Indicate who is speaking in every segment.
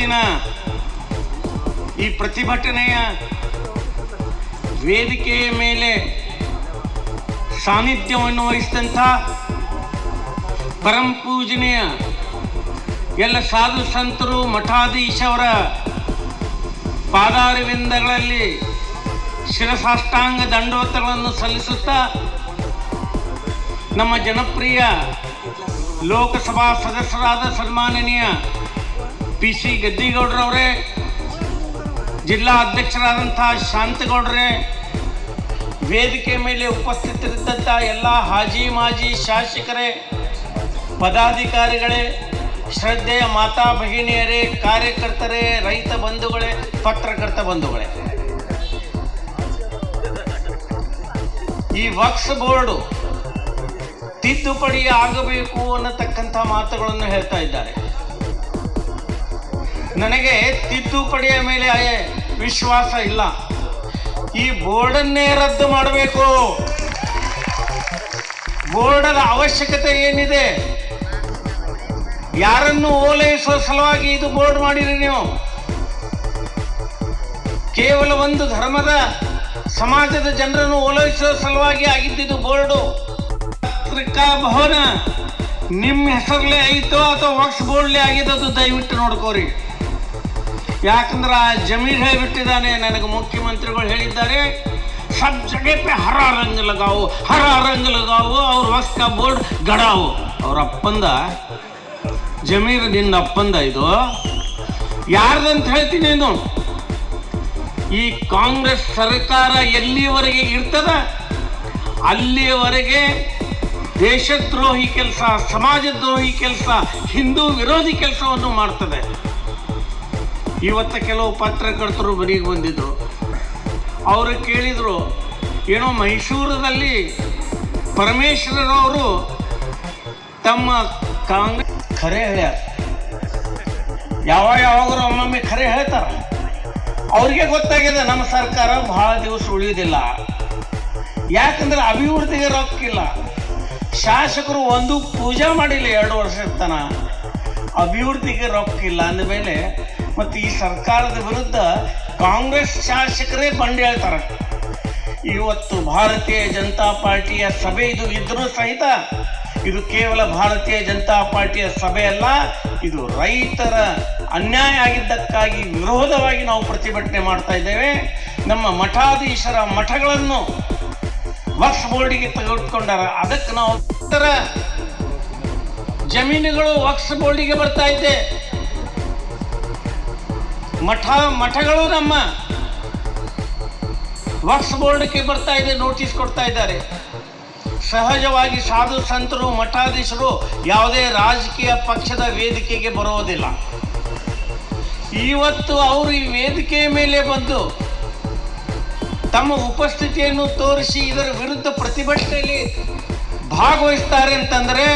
Speaker 1: ಇವತ್ತಿನ ಈ ಪ್ರತಿಭಟನೆಯ ವೇದಿಕೆಯ ಮೇಲೆ ಸಾನ್ನಿಧ್ಯವನ್ನು ವಹಿಸಿದಂಥ ಪರಂ ಪೂಜನೆಯ ಎಲ್ಲ ಸಾಧು ಸಂತರು ಮಠಾಧೀಶವರ ಪಾದಾರವಿಂದಗಳಲ್ಲಿ ಶಿರಸಾಷ್ಟಾಂಗ ದಂಡೋತ್ತರಗಳನ್ನು ಸಲ್ಲಿಸುತ್ತಾ ನಮ್ಮ ಜನಪ್ರಿಯ ಲೋಕಸಭಾ ಸದಸ್ಯರಾದ ಸನ್ಮಾನನೀಯ ಪಿ ಸಿ ಗದ್ದಿಗೌಡ್ರವರೇ, ಜಿಲ್ಲಾ ಅಧ್ಯಕ್ಷರಾದಂಥ ಶಾಂತಗೌಡರೇ, ವೇದಿಕೆ ಮೇಲೆ ಉಪಸ್ಥಿತರಿದ್ದಂಥ ಎಲ್ಲ ಹಾಜಿ ಮಾಜಿ ಶಾಸಕರೇ, ಪದಾಧಿಕಾರಿಗಳೇ, ಶ್ರದ್ಧೆಯ ಮಾತಾ ಭಗಿನಿಯರೇ, ಕಾರ್ಯಕರ್ತರೇ, ರೈತ ಬಂಧುಗಳೇ, ಪತ್ರಕರ್ತ ಬಂಧುಗಳೇ. ಈ ವಕ್ಸ್ ಬೋರ್ಡು ತಿದ್ದುಪಡಿ ಆಗಬೇಕು ಅನ್ನತಕ್ಕಂಥ ಮಾತುಗಳನ್ನು ಹೇಳ್ತಾ ಇದ್ದಾರೆ. ನನಗೆ ತಿದ್ದುಪಡಿಯ ಮೇಲೆ ವಿಶ್ವಾಸ ಇಲ್ಲ. ಈ ಬೋರ್ಡನ್ನೇ ರದ್ದು ಮಾಡಬೇಕು. ಬೋರ್ಡದ ಅವಶ್ಯಕತೆ ಏನಿದೆ? ಯಾರನ್ನು ಓಲೈಸುವ ಸಲುವಾಗಿ ಇದು ಬೋರ್ಡ್ ಮಾಡಿರಿ ನೀವು? ಕೇವಲ ಒಂದು ಧರ್ಮದ ಸಮಾಜದ ಜನರನ್ನು ಓಲೈಸುವ ಸಲುವಾಗಿ ಆಗಿದ್ದಿದ್ದು ಬೋರ್ಡು. ಪತ್ರಿಕಾ ಭವನ. ನಿಮ್ಮ ಹೆಸರಲ್ಲೇ ಆಯಿತೋ ಅಥವಾ ವಾಕ್ಸ್ ಬೋರ್ಡ್ಲೇ ಆಗಿದ್ದು ದಯವಿಟ್ಟು ನೋಡ್ಕೋರಿ. ಯಾಕಂದ್ರೆ ಆ ಜಮೀರ್ ಹೇಳಿಬಿಟ್ಟಿದ್ದಾನೆ, ನನಗೆ ಮುಖ್ಯಮಂತ್ರಿಗಳು ಹೇಳಿದ್ದಾರೆ, ಸಬ್ ಜಗೇ ಪೆ ಹರ ರಂಗ ಲಗಾವು, ಹರ ರಂಗ ಲಗಾವು, ಅವ್ರ ವಸ್ತ ಬೋರ್ಡ್ ಗಡಾವು. ಅವ್ರ ಅಪ್ಪಂದ ಜಮೀರ್ ನಿನ್ನ ಅಪ್ಪಂದ ಇದು. ಯಾರ್ದಂತ ಹೇಳ್ತೀನಿ ನೀನು? ಈ ಕಾಂಗ್ರೆಸ್ ಸರ್ಕಾರ ಎಲ್ಲಿವರೆಗೆ ಇರ್ತದ? ಅಲ್ಲಿಯವರೆಗೆ ದೇಶದ್ರೋಹಿ ಕೆಲಸ, ಸಮಾಜದ್ರೋಹಿ ಕೆಲಸ, ಹಿಂದೂ ವಿರೋಧಿ ಕೆಲಸವನ್ನು ಮಾಡ್ತದೆ. ಇವತ್ತ ಕೆಲವು ಪತ್ರಕರ್ತರು ಮನೆಗೆ ಬಂದಿದ್ರು. ಅವರು ಕೇಳಿದರು, ಏನೋ ಮೈಸೂರಿನಲ್ಲಿ ಪರಮೇಶ್ವರರವರು ತಮ್ಮ ಕಾಂಗ್ರೆಸ್ ಖರೆ ಹೇಳ್ಯಾರ. ಯಾವ ಯಾವಾಗರೂ ಒಮ್ಮೊಮ್ಮೆ ಖರೆ ಹೇಳ್ತಾರ. ಅವ್ರಿಗೆ ಗೊತ್ತಾಗಿದೆ, ನಮ್ಮ ಸರ್ಕಾರ ಬಹಳ ದಿವಸ ಉಳಿಯೋದಿಲ್ಲ. ಯಾಕಂದ್ರೆ ಅಭಿವೃದ್ಧಿಗೆ ರೊಕ್ಕಿಲ್ಲ. ಶಾಸಕರು ಒಂದು ಪೂಜೆ ಮಾಡಿಲ್ಲ ಎರಡು ವರ್ಷದ ತನ. ಅಭಿವೃದ್ಧಿಗೆ ರೊಕ್ಕಿಲ್ಲ ಅಂದಮೇಲೆ ಮತ್ತು ಈ ಸರ್ಕಾರದ ವಿರುದ್ಧ ಕಾಂಗ್ರೆಸ್ ಶಾಸಕರೇ ಬಂದು ಹೇಳ್ತಾರೆ. ಇವತ್ತು ಭಾರತೀಯ ಜನತಾ ಪಾರ್ಟಿಯ ಸಭೆ ಇದು ಇದ್ರೂ ಸಹಿತ ಇದು ಕೇವಲ ಭಾರತೀಯ ಜನತಾ ಪಾರ್ಟಿಯ ಸಭೆ ಅಲ್ಲ, ಇದು ರೈತರ ಅನ್ಯಾಯ ಆಗಿದ್ದಕ್ಕಾಗಿ ವಿರೋಧವಾಗಿ ನಾವು ಪ್ರತಿಭಟನೆ ಮಾಡ್ತಾ ಇದ್ದೇವೆ. ನಮ್ಮ ಮಠಾಧೀಶರ ಮಠಗಳನ್ನು ವಕ್ಸ್ ಬೋರ್ಡಿಗೆ ತೆಗೆದುಕೊಂಡಾರ. ಅದಕ್ಕೆ ನಾವು ಜಮೀನುಗಳು ವಕ್ಸ್ ಬೋರ್ಡಿಗೆ ಬರ್ತಾ ಇದೆ ಮಠ, ಮಠಗಳು ನಮ್ಮ ವಕ್ಸ್ ಬೋರ್ಡ್ಗೆ ಬರ್ತಾ ಇದೆ ನೋಟಿಸ್ ಕೊಡ್ತಾ ಇದ್ದಾರೆ. ಸಹಜವಾಗಿ ಸಾಧು ಸಂತರು, ಮಠಾಧೀಶರು ಯಾವುದೇ ರಾಜಕೀಯ ಪಕ್ಷದ ವೇದಿಕೆಗೆ ಬರೋದಿಲ್ಲ ಇವತ್ತು ಅವರು ಈ ವೇದಿಕೆಯ ಮೇಲೆ ಬಂದು ತಮ್ಮ ಉಪಸ್ಥಿತಿಯನ್ನು ತೋರಿಸಿ ಇದರ ವಿರುದ್ಧ ಪ್ರತಿಭಟನೆಯಲ್ಲಿ ಭಾಗವಹಿಸ್ತಾರೆ ಅಂತಂದರೆ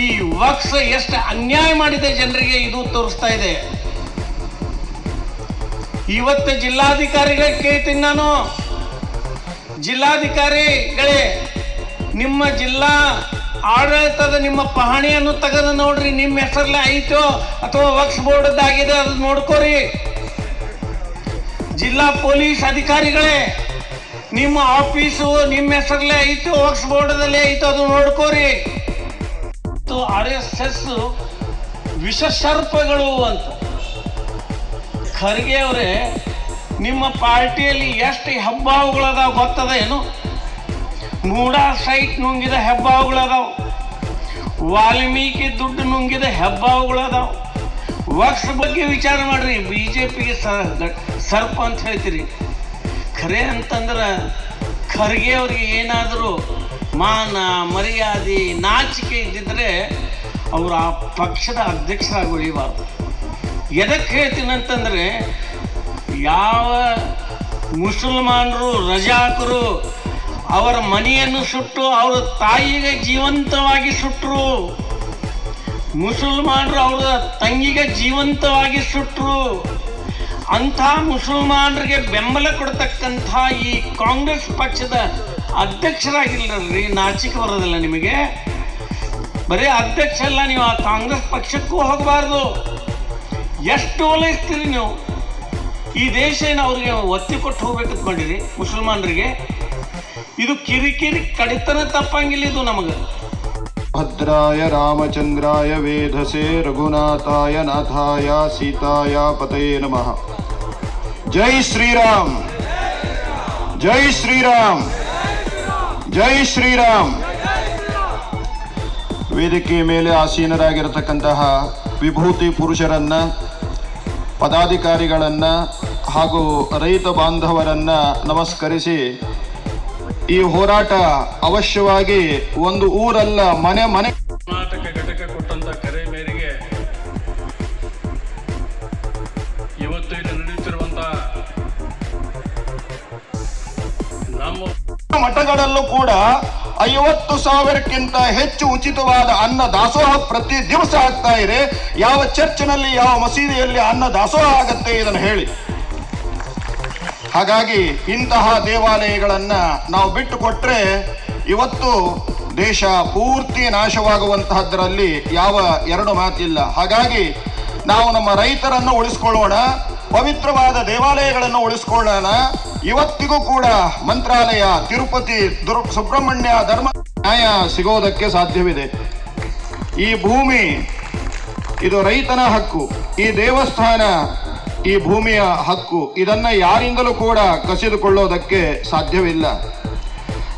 Speaker 1: ಈ ವಕ್ಸ್ ಎಷ್ಟು ಅನ್ಯಾಯ ಮಾಡಿದೆ ಜನರಿಗೆ ಇದು ತೋರಿಸ್ತಾ ಇದೆ. ಇವತ್ತು ಜಿಲ್ಲಾಧಿಕಾರಿಗಳಿಗೆ ಕೇಳ್ತೀನಿ ನಾನು. ಜಿಲ್ಲಾಧಿಕಾರಿಗಳೇ, ನಿಮ್ಮ ಜಿಲ್ಲಾ ಆಡಳಿತದ ನಿಮ್ಮ ಪಹಣಿಯನ್ನು ತೆಗೆದು ನೋಡ್ರಿ, ನಿಮ್ಮ ಹೆಸರಲ್ಲೇ ಐತೋ ಅಥವಾ ವಕ್ಸ್ ಬೋರ್ಡದ್ದಾಗಿದೆ ಅದು ನೋಡ್ಕೋರಿ. ಜಿಲ್ಲಾ ಪೊಲೀಸ್ ಅಧಿಕಾರಿಗಳೇ, ನಿಮ್ಮ ಆಫೀಸು ನಿಮ್ಮ ಹೆಸರಲ್ಲೇ ಐತೋ, ವಕ್ಸ್ ಬೋರ್ಡದಲ್ಲೇ ಐತೋ ಅದು ನೋಡ್ಕೋರಿ. ಆರ್ ಎಸ್ ಎಸ್ ವಿಷಸರ್ಪಗಳು ಅಂತ. ಖರ್ಗೆ ಅವರೇ, ನಿಮ್ಮ ಪಾರ್ಟಿಯಲ್ಲಿ ಎಷ್ಟು ಹೆಬ್ಬಾವುಗಳದಾವ ಗೊತ್ತದ ಏನು ಮೂಡ ಸೈಟ್ ನುಂಗಿದ ಹೆಬ್ಬಾವುಗಳದಾವ ವಾಲ್ಮೀಕಿ ದುಡ್ಡು ನುಂಗಿದ ಹೆಬ್ಬಾವುಗಳದಾವ ವಕ್ಸ್ ಬಗ್ಗೆ ವಿಚಾರ ಮಾಡ್ರಿ ಬಿ ಜೆ ಪಿಗೆ ಸರ್ಪ ಅಂತ ಹೇಳ್ತೀರಿ. ಖರೆ ಅಂತಂದ್ರೆ ಖರ್ಗೆ ಅವ್ರಿಗೆ ಏನಾದರೂ ಮಾನ, ಮರ್ಯಾದೆ, ನಾಚಿಕೆ ಇದ್ದಿದ್ರೆ ಅವರು ಆ ಪಕ್ಷದ ಅಧ್ಯಕ್ಷರಾಗಿ ಉಳಿಬಾರ್ದು. ಎದಕ್ಕೆ ಹೇಳ್ತೀನಿ ಅಂತಂದರೆ, ಯಾವ ಮುಸಲ್ಮಾನರು, ರಜಾಕರು ಅವರ ಮನೆಯನ್ನು ಸುಟ್ಟು ಅವರ ತಾಯಿಗೆ ಜೀವಂತವಾಗಿ ಸುಟ್ಟರು ಮುಸಲ್ಮಾನರು ಅವರ ತಂಗಿಗೆ ಜೀವಂತವಾಗಿ ಸುಟ್ಟರು ಅಂಥ ಮುಸಲ್ಮಾನರಿಗೆ ಬೆಂಬಲ ಕೊಡ್ತಕ್ಕಂಥ ಈ ಕಾಂಗ್ರೆಸ್ ಪಕ್ಷದ ಅಧ್ಯಕ್ಷರಾಗಿಲ್ಲರಿ ನಾಚಿಕೆ ಬರೋದಿಲ್ಲ ನಿಮಗೆ. ಬರೀ ಅಧ್ಯಕ್ಷ ಅಲ್ಲ, ನೀವು ಆ ಕಾಂಗ್ರೆಸ್ ಪಕ್ಷಕ್ಕೂ ಹೋಗಬಾರ್ದು. ಎಷ್ಟು ಓಲೈಸ್ತೀರಿ ನೀವು. ಈ ದೇಶ ಏನು ಅವ್ರಿಗೆ ಒತ್ತಿ ಕೊಟ್ಟು ಹೋಗ್ಬೇಕು ಅಂದ್ಕೊಂಡಿರಿ ಮುಸಲ್ಮಾನರಿಗೆ. ಇದು ಕಿರಿಕಿರಿ ಕಡಿತನ ತಪ್ಪಂಗಿಲ್ಲ ಇದು ನಮಗೆ.
Speaker 2: ಭದ್ರಾಯ ರಾಮಚಂದ್ರಾಯ ವೇಧಸೆ ರಘುನಾಥಾಯ ನಾಥಾಯ ಸೀತಾಯ ಪತಯೇ ನಮಃ. ಜೈ ಶ್ರೀರಾಮ್. ಜೈ ಶ್ರೀರಾಮ್. ಜೈ ಶ್ರೀರಾಮ್. ವೇದಿಕೆಯ ಮೇಲೆ ಆಸೀನರಾಗಿರತಕ್ಕಂತಹ ವಿಭೂತಿ ಪುರುಷರನ್ನ ಪದಾಧಿಕಾರಿಗಳನ್ನ ಹಾಗೂ ರೈತ ಬಾಂಧವರನ್ನು ನಮಸ್ಕರಿಸಿ ಈ ಹೋರಾಟ ಅವಶ್ಯವಾಗಿ ಒಂದು ಊರಲ್ಲ ಮನೆ ಮನೆ.
Speaker 3: ಕರ್ನಾಟಕ ಘಟಕ ಕೊಟ್ಟಂತ ಕರೆ ಮೇರೆಗೆ ಇವತ್ತು ಇಲ್ಲಿ ನಡೆಯುತ್ತಿರುವಂತ ನಮ್ಮ
Speaker 2: ಮಠಗಳಲ್ಲೂ ಕೂಡ ಐವತ್ತು ಸಾವಿರಕ್ಕಿಂತ ಹೆಚ್ಚು ಉಚಿತವಾದ ಅನ್ನ ದಾಸೋಹ ಪ್ರತಿ ದಿವಸ ಆಗ್ತಾ ಇದೆ. ಯಾವ ಚರ್ಚ್ನಲ್ಲಿ, ಯಾವ ಮಸೀದಿಯಲ್ಲಿ ಅನ್ನ ದಾಸೋಹ ಆಗತ್ತೆ ಇದನ್ನು ಹೇಳಿ. ಹಾಗಾಗಿ ಇಂತಹ ದೇವಾಲಯಗಳನ್ನ ನಾವು ಬಿಟ್ಟು ಕೊಟ್ಟರೆ ಇವತ್ತು ದೇಶ ಪೂರ್ತಿ ನಾಶವಾಗುವಂತಹದ್ರಲ್ಲಿ ಯಾವ ಎರಡು ಮಾತಿಲ್ಲ. ಹಾಗಾಗಿ ನಾವು ನಮ್ಮ ರೈತರನ್ನು ಉಳಿಸ್ಕೊಳ್ಳೋಣ, ಪವಿತ್ರವಾದ ದೇವಾಲಯಗಳನ್ನು ಉಳಿಸ್ಕೊಳ್ಳೋಣ. ಇವತ್ತಿಗೂ ಕೂಡ ಮಂತ್ರಾಲಯ, ತಿರುಪತಿ, ದುರ್, ಸುಬ್ರಹ್ಮಣ್ಯ, ಧರ್ಮ ನ್ಯಾಯ ಸಿಗೋದಕ್ಕೆ ಸಾಧ್ಯವಿದೆ. ಈ ಭೂಮಿ, ಇದು ರೈತನ ಹಕ್ಕು. ಈ ದೇವಸ್ಥಾನ ಈ ಭೂಮಿಯ ಹಕ್ಕು. ಇದನ್ನ ಯಾರಿಂದಲೂ ಕೂಡ ಕಸಿದುಕೊಳ್ಳೋದಕ್ಕೆ ಸಾಧ್ಯವಿಲ್ಲ.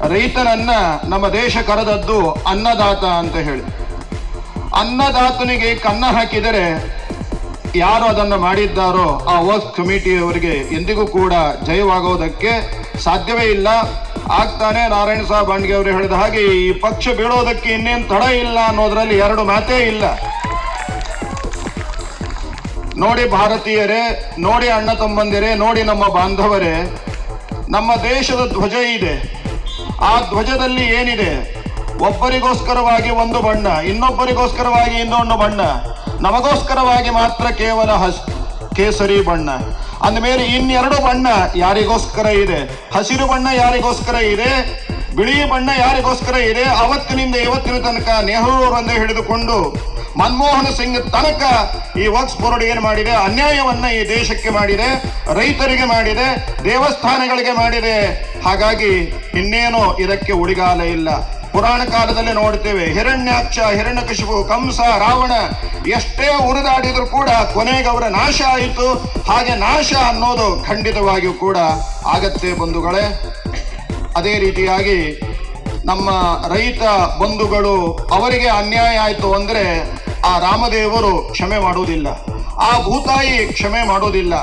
Speaker 2: ರೈತನನ್ನ ನಮ್ಮ ದೇಶ ಕರೆದದ್ದು ಅನ್ನದಾತ ಅಂತ ಹೇಳಿ. ಅನ್ನದಾತನಿಗೆ ಕನ್ನ ಹಾಕಿದರೆ ಯಾರು ಅದನ್ನು ಮಾಡಿದ್ದಾರೋ ಆ ವರ್ಕ್ ಕಮಿಟಿಯವರಿಗೆ ಎಂದಿಗೂ ಕೂಡ ಜಯವಾಗೋದಕ್ಕೆ ಸಾಧ್ಯವೇ ಇಲ್ಲ. ಆಗ್ತಾನೆ ನಾರಾಯಣ ಸಾಹೇಬ್ ಬಾಂಡ್ಗೆ ಅವರು ಹೇಳಿದ ಹಾಗೆ, ಈ ಪಕ್ಷ ಬೀಳೋದಕ್ಕೆ ಇನ್ನೇನು ತಡ ಇಲ್ಲ ಅನ್ನೋದ್ರಲ್ಲಿ ಎರಡು ಮಾತೇ ಇಲ್ಲ. ನೋಡಿ ಭಾರತೀಯರೇ, ನೋಡಿ ಅಣ್ಣ ತಮ್ಮಂದಿರೇ, ನೋಡಿ ನಮ್ಮ ಬಾಂಧವರೇ, ನಮ್ಮ ದೇಶದ ಧ್ವಜ ಇದೆ. ಆ ಧ್ವಜದಲ್ಲಿ ಏನಿದೆ? ಒಬ್ಬರಿಗೋಸ್ಕರವಾಗಿ ಒಂದು ಬಣ್ಣ, ಇನ್ನೊಬ್ಬರಿಗೋಸ್ಕರವಾಗಿ ಇನ್ನೊಂದು ಬಣ್ಣ. ನಮಗೋಸ್ಕರವಾಗಿ ಮಾತ್ರ ಕೇವಲ ಹಸ್, ಕೇಸರಿ ಬಣ್ಣ. ಅಂದಮೇಲೆ ಇನ್ನೆರಡು ಬಣ್ಣ ಯಾರಿಗೋಸ್ಕರ ಇದೆ? ಹಸಿರು ಬಣ್ಣ ಯಾರಿಗೋಸ್ಕರ ಇದೆ? ಬಿಳಿ ಬಣ್ಣ ಯಾರಿಗೋಸ್ಕರ ಇದೆ? ಅವತ್ತಿನಿಂದ ಇವತ್ತಿನ ತನಕ ನೆಹರೂರನ್ನು ಹಿಡಿದುಕೊಂಡು ಮನಮೋಹನ್ ಸಿಂಗ್ ತನಕ ಈ ವಕ್ಸ್ ಬೋರ್ಡ್ ಏನು ಮಾಡಿದೆ? ಅನ್ಯಾಯವನ್ನ ಈ ದೇಶಕ್ಕೆ ಮಾಡಿದೆ, ರೈತರಿಗೆ ಮಾಡಿದೆ, ದೇವಸ್ಥಾನಗಳಿಗೆ ಮಾಡಿದೆ. ಹಾಗಾಗಿ ಇನ್ನೇನೋ ಇದಕ್ಕೆ ಉಳಿಗಾಲ ಇಲ್ಲ. ಪುರಾಣ ಕಾಲದಲ್ಲಿ ನೋಡ್ತೇವೆ. ಹಿರಣ್ಯಾಕ್ಷ, ಹಿರಣ್ಯಕಶಿಪು, ಕಂಸ, ರಾವಣ ಎಷ್ಟೇ ಉರಿದಾಡಿದ್ರು ಕೂಡ ಕೊನೆಗೆ ಅವರ ನಾಶ ಆಯಿತು. ಹಾಗೆ ನಾಶ ಅನ್ನೋದು ಖಂಡಿತವಾಗಿಯೂ ಕೂಡ ಆಗತ್ತೆ ಬಂಧುಗಳೇ. ಅದೇ ರೀತಿಯಾಗಿ ನಮ್ಮ ರೈತ ಬಂಧುಗಳು ಅವರಿಗೆ ಅನ್ಯಾಯ ಆಯಿತು ಅಂದರೆ ಆ ರಾಮದೇವರು ಕ್ಷಮೆ ಮಾಡುವುದಿಲ್ಲ. ಆ ಭೂತಾಯಿ ಕ್ಷಮೆ ಮಾಡುವುದಿಲ್ಲ.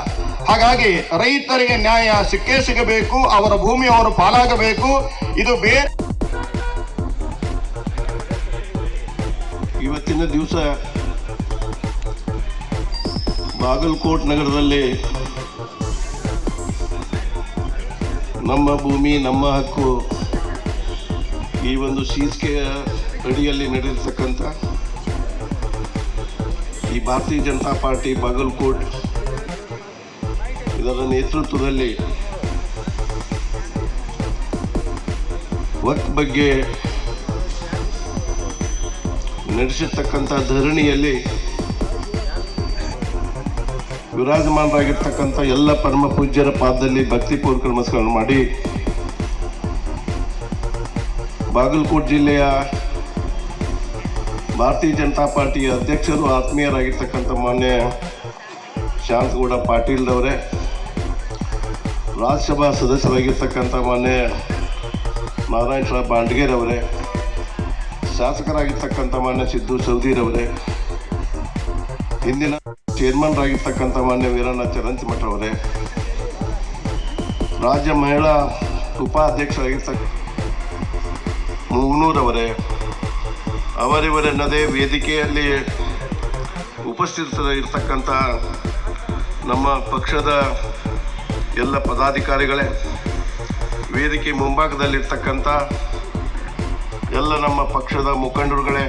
Speaker 2: ಹಾಗಾಗಿ ರೈತರಿಗೆ ನ್ಯಾಯ ಸಿಕ್ಕೇ ಸಿಗಬೇಕು, ಅವರ ಭೂಮಿ ಅವರು ಪಾಲಾಗಬೇಕು. ಇದು ಬೇರೆ
Speaker 4: ಇವತ್ತಿನ ದಿವಸ ಬಾಗಲಕೋಟ್ ನಗರದಲ್ಲಿ ನಮ್ಮ ಭೂಮಿ, ನಮ್ಮ ಹಕ್ಕು ಈ ಒಂದು ಶೀರ್ಷಿಕೆಯ ಅಡಿಯಲ್ಲಿ ನಡೆದಿರ್ತಕ್ಕಂಥ ಈ ಭಾರತೀಯ ಜನತಾ ಪಾರ್ಟಿ ಬಾಗಲಕೋಟ್ ಇದರ ನೇತೃತ್ವದಲ್ಲಿ ವಕ್ ಬಗ್ಗೆ ನಡೆಸಿರ್ತಕ್ಕಂಥ ಧರಣಿಯಲ್ಲಿ ವಿರಾಜಮಾನರಾಗಿರ್ತಕ್ಕಂಥ ಎಲ್ಲ ಪರಮ ಪೂಜ್ಯರ ಪಾದದಲ್ಲಿ ಭಕ್ತಿಪೂರ್ವಕ ನಮಸ್ಕಾರ ಮಾಡಿ. ಬಾಗಲಕೋಟೆ ಜಿಲ್ಲೆಯ ಭಾರತೀಯ ಜನತಾ ಪಾರ್ಟಿಯ ಅಧ್ಯಕ್ಷರು, ಆತ್ಮೀಯರಾಗಿರ್ತಕ್ಕಂಥ ಮಾನ್ಯ ಶಾಂತಗೌಡ ಪಾಟೀಲ್ರವರೇ, ರಾಜ್ಯಸಭಾ ಸದಸ್ಯರಾಗಿರ್ತಕ್ಕಂಥ ಮಾನ್ಯ ನಾರಾಯಣ ಸಾಹೇಬ್ ಬಾಂಡ್ಗೇರವರೇ ಶಾಸಕರಾಗಿರ್ತಕ್ಕಂಥ ಮಾನ್ಯ ಸಿದ್ದು ಸೌದೀರವರೇ ಹಿಂದಿನ ಚೇರ್ಮನ್ ಆಗಿರ್ತಕ್ಕಂಥ ಮಾನ್ಯ ವೀರಣ್ಣ ಚರಂತಿಮಠ ಅವರೇ, ರಾಜ್ಯ ಮಹಿಳಾ ಉಪಾಧ್ಯಕ್ಷರಾಗಿರ್ತಕ್ಕ ಮುಗ್ನೂರವರೇ ಅವರಿವರೆನ್ನದೇ ವೇದಿಕೆಯಲ್ಲಿ ಉಪಸ್ಥಿತರಿರ್ತಕ್ಕಂಥ ನಮ್ಮ ಪಕ್ಷದ ಎಲ್ಲ ಪದಾಧಿಕಾರಿಗಳೇ, ವೇದಿಕೆ ಮುಂಭಾಗದಲ್ಲಿರ್ತಕ್ಕಂಥ ಎಲ್ಲ ನಮ್ಮ ಪಕ್ಷದ ಮುಖಂಡರುಗಳೇ,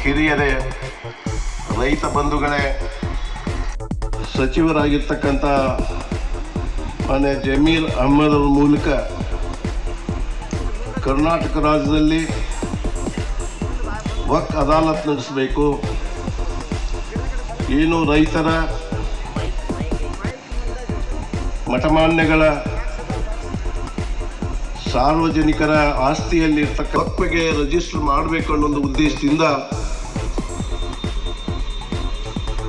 Speaker 4: ಹಿರಿಯರೇ, ರೈತ ಬಂಧುಗಳೇ, ಸಚಿವರಾಗಿರ್ತಕ್ಕಂಥ ಮಾನ್ಯ ಜಮೀರ್ ಅಹ್ಮದ್ ಅವರ ಮೂಲಕ ಕರ್ನಾಟಕ ರಾಜ್ಯದಲ್ಲಿ ವಕ್ ಅದಾಲತ್ ನಡೆಸಬೇಕು. ಏನು ರೈತರ ಮಠಮಾನ್ಯಗಳ ಸಾರ್ವಜನಿಕರ ಆಸ್ತಿಯಲ್ಲಿ ವಕ್ಫೆಗೆ ರಿಜಿಸ್ಟರ್ ಮಾಡಬೇಕು ಅನ್ನೋ ಒಂದು ಉದ್ದೇಶದಿಂದ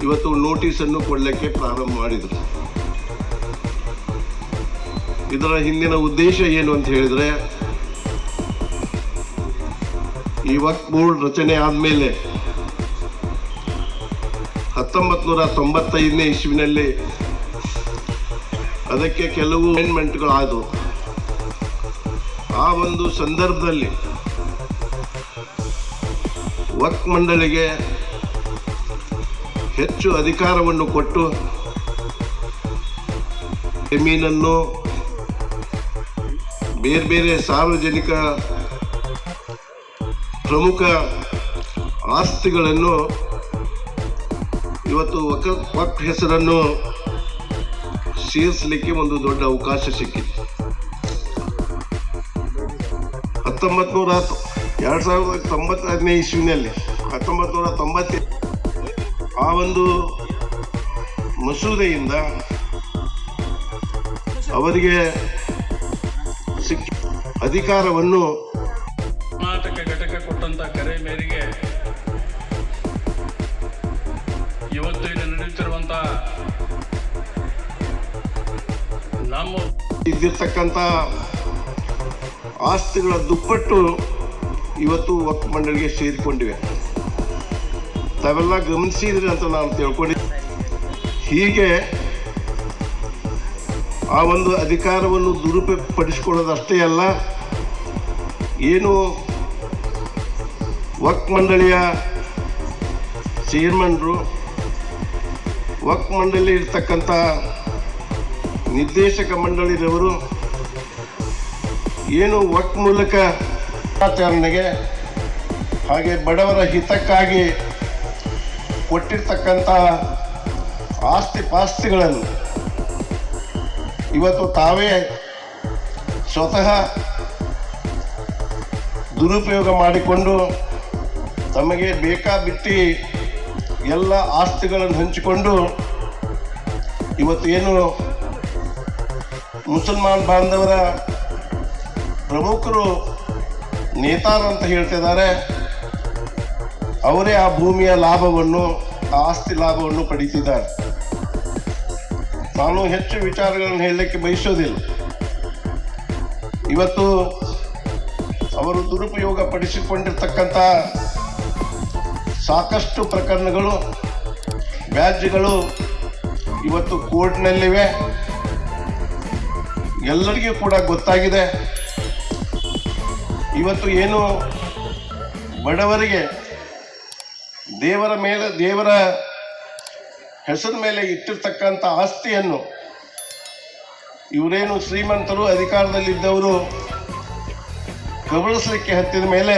Speaker 4: ಇವತ್ತು ನೋಟಿಸನ್ನು ಕೊಡಲಿಕ್ಕೆ ಪ್ರಾರಂಭ ಮಾಡಿದರು. ಇದರ ಹಿಂದಿನ ಉದ್ದೇಶ ಏನು ಅಂತ ಹೇಳಿದ್ರೆ, ಈ ವಕ್ ಬೋರ್ಡ್ ರಚನೆ ಆದಮೇಲೆ ಹತ್ತೊಂಬತ್ತು ನೂರ ತೊಂಬತ್ತೈದನೇ ಇಸ್ವಿನಲ್ಲಿ ಅದಕ್ಕೆ ಕೆಲವು ಅಮೆಂಡ್ಮೆಂಟ್ಗಳು ಆದವು ಆ ಒಂದು ಸಂದರ್ಭದಲ್ಲಿ ವಕ್ ಮಂಡಳಿಗೆ ಹೆಚ್ಚು ಅಧಿಕಾರವನ್ನು ಕೊಟ್ಟು ಜಮೀನನ್ನು ಬೇರೆ ಬೇರೆ ಸಾರ್ವಜನಿಕ ಪ್ರಮುಖ ಆಸ್ತಿಗಳನ್ನು ಇವತ್ತು ವಕ್ ವಕ್ ಹೆಸರನ್ನು ಸೇರಿಸಲಿಕ್ಕೆ ಒಂದು ದೊಡ್ಡ ಅವಕಾಶ ಸಿಕ್ಕಿತ್ತು. ಹತ್ತೊಂಬತ್ತು ನೂರ ಎರಡು ಸಾವಿರದ ತೊಂಬತ್ತೈದನೇ ಇಸ್ವಿನಲ್ಲಿ ಹತ್ತೊಂಬತ್ತು ನೂರ ತೊಂಬತ್ತ ಆ ಒಂದು ಮಸೂದೆಯಿಂದ ಅವರಿಗೆ ಸಿಕ್ಕ ಅಧಿಕಾರವನ್ನು
Speaker 3: ಕರ್ನಾಟಕ ಘಟಕ ಕೊಟ್ಟಂತ ಕರೆ ಮೇರೆಗೆ ಇವತ್ತು ಇಲ್ಲಿ ನಡೆಯುತ್ತಿರುವಂತ ನಮ್ಮ
Speaker 4: ಇದ್ದಿರ್ತಕ್ಕಂಥ ಆಸ್ತಿಗಳ ದುಪ್ಪಟ್ಟು ಇವತ್ತು ವಕ್ ಮಂಡಳಿಗೆ ಸೇರಿಕೊಂಡಿವೆ. ತಾವೆಲ್ಲ ಗಮನಿಸಿದ್ರಿ ಅಂತ ನಾನು ತಿಳ್ಕೊಂಡಿದ್ದೆ. ಹೀಗೆ ಆ ಒಂದು ಅಧಿಕಾರವನ್ನು ದುರುಪಯೋಗಪಡಿಸಿಕೊಳ್ಳೋದಷ್ಟೇ ಅಲ್ಲ, ಏನು ವಕ್ ಮಂಡಳಿಯ ಚೇರ್ಮನ್ರು ವಕ್ ಮಂಡಳಿ ಇರ್ತಕ್ಕಂಥ ನಿರ್ದೇಶಕ ಮಂಡಳಿದವರು ಏನು ಒಟ್ಟು ಮೂಲಕ ಆಚರಣೆಗೆ ಹಾಗೆ ಬಡವರ ಹಿತಕ್ಕಾಗಿ ಕೊಟ್ಟಿರ್ತಕ್ಕಂಥ ಆಸ್ತಿ ಪಾಸ್ತಿಗಳನ್ನು ಇವತ್ತು ತಾವೇ ಸ್ವತಃ ದುರುಪಯೋಗ ಮಾಡಿಕೊಂಡು ತಮಗೆ ಬೇಕಾಬಿಟ್ಟಿ ಎಲ್ಲ ಆಸ್ತಿಗಳನ್ನು ಹಂಚಿಕೊಂಡು ಇವತ್ತೇನು ಮುಸಲ್ಮಾನ್ ಬಾಂಧವರ ಪ್ರಮುಖರು ನೇತಾರಂತ ಅಂತ ಹೇಳ್ತಿದ್ದಾರೆ. ಅವರೇ ಆ ಭೂಮಿಯ ಲಾಭವನ್ನು, ಆಸ್ತಿ ಲಾಭವನ್ನು ಪಡೀತಿದ್ದಾರೆ. ನಾನು ಹೆಚ್ಚು ವಿಚಾರಗಳನ್ನು ಹೇಳಲಿಕ್ಕೆ ಬಯಸೋದಿಲ್ಲ. ಇವತ್ತು ಅವರು ದುರುಪಯೋಗ ಪಡಿಸಿಕೊಂಡಿರ್ತಕ್ಕಂಥ ಸಾಕಷ್ಟು ಪ್ರಕರಣಗಳು ವ್ಯಾಜ್ಯಗಳು ಇವತ್ತು ಕೋರ್ಟ್ನಲ್ಲಿವೆ. ಎಲ್ಲರಿಗೂ ಕೂಡ ಗೊತ್ತಾಗಿದೆ. ಇವತ್ತು ಏನು ಬಡವರಿಗೆ ದೇವರ ಮೇಲೆ, ದೇವರ ಹೆಸರು ಮೇಲೆ ಇಟ್ಟಿರ್ತಕ್ಕಂಥ ಆಸ್ತಿಯನ್ನು ಇವರೇನು ಶ್ರೀಮಂತರು, ಅಧಿಕಾರದಲ್ಲಿದ್ದವರು ಕಬಳಿಸಲಿಕ್ಕೆ ಹತ್ತಿದ ಮೇಲೆ